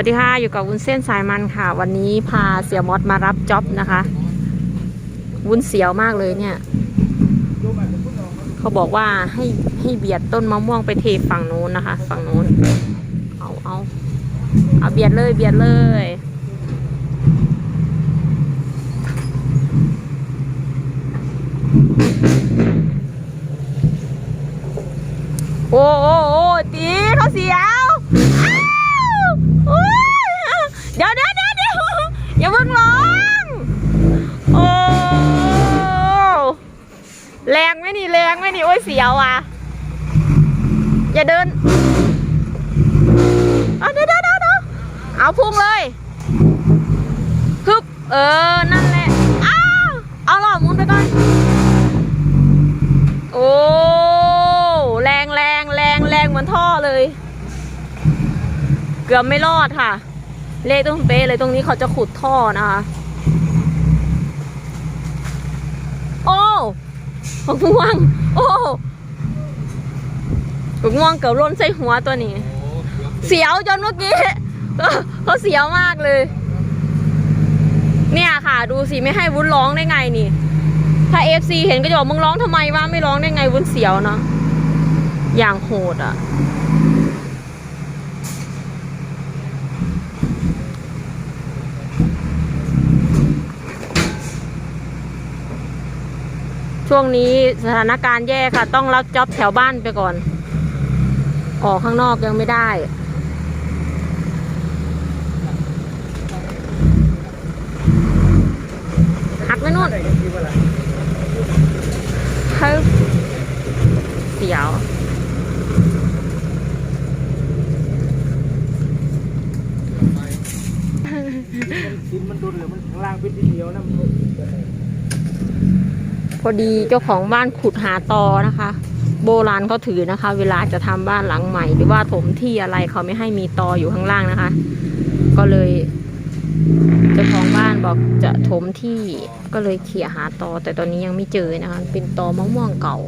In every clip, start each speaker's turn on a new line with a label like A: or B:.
A: วัสดีค่ะอยู่กับวุ้นเส้นสายมันค่ะ วันนี้พาเสี่ยมอสมารับจ็อบนะคะ วุ้นเสียวมากเลยเนี่ย เขาบอกว่าให้ให้เบียดต้นมะม่วงไปเทฝั่งนู้นนะคะ ฝั่งนู้น เอาเอาเอาเบียดเลยเบียดเลยโอ้โอ้โอ้ตีเขาเสียว แรงไหมนี่แรงไหมนี่โอ้ยเสียวอะ อย่าเดินเอาเดี๋ยวเดี๋ยวเดี๋ยวเดี๋ยวเอาพุ่งเลยฮึบเออ นั่นแหละอ้าเอาหล่อมุนไปก่อนโอ้แรงแรงแรงแรงเหมือนท่อเลย เกือบไม่รอดค่ะ เละตรงเป๊ะเลยตรงนี้เขาจะขุดท่อนะคะ โอ้ หกม่วง โอ้หกม่วงเกือบร่นใส่หัวตัวนี้ เสียวจนเมื่อกี้เขาเสียวมากเลย เนี่ยค่ะ ดูสิไม่ให้วุ้นร้องได้ไงนี่ ถ้าเอฟซีเห็นก็จะบอกมึงร้องทำไมวะไม่ร้องได้ไงวุ้นเสียวเนาะอย่างโหดอะ ช่วงนี้สถานการณ์แย่ค่ะ ต้องรับจ็อบแถวบ้านไปก่อน ออกข้างนอกยังไม่ได้ หักไปนู่นเฮ้ยเสียว
B: ดินมันดุนหรือมันข้างล่างเป็นดินเหนียวนะมัน
A: พอดีเจ้าของบ้านขุดหาตอนะคะ โบราณเขาถือนะคะ เวลาจะทำบ้านหลังใหม่ หรือว่าถมที่อะไรเขาไม่ให้มีตออยู่ข้างล่างนะคะ ก็เลยเจ้าของบ้านบอกจะถมที่ก็เลยเขี่ยหาตอ แต่ตอนนี้ยังไม่เจอนะคะ เป็นตอมะม่วงเก่า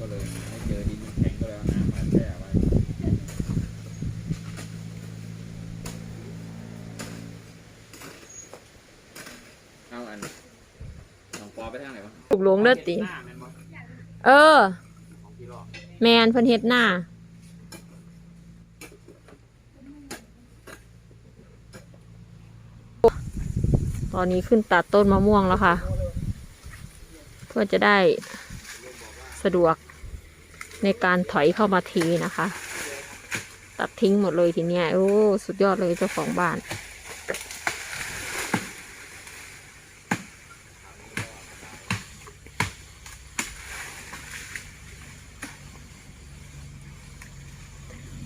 C: ก็เลยไม่เจอดินแข็งก็เลยเอาน้ำมาแช่ไว้เอาอันลองปอ ไปทางไหนวะ
A: ถูกหลวงเลือดติ
B: หน้าแม่นบ่
A: เออ
B: ของพี่รอบ
A: แมนเพิ่นเฮ็ดหน้าตอนนี้ขึ้นตัดต้นมะม่วงแล้วค่ะ เพื่อจะได้สะดวกในการถอยเข้ามาทีนะคะ ตัดทิ้งหมดเลยทีเนี้ยโอ้ สุดยอดเลยเจ้าของบ้าน
C: เ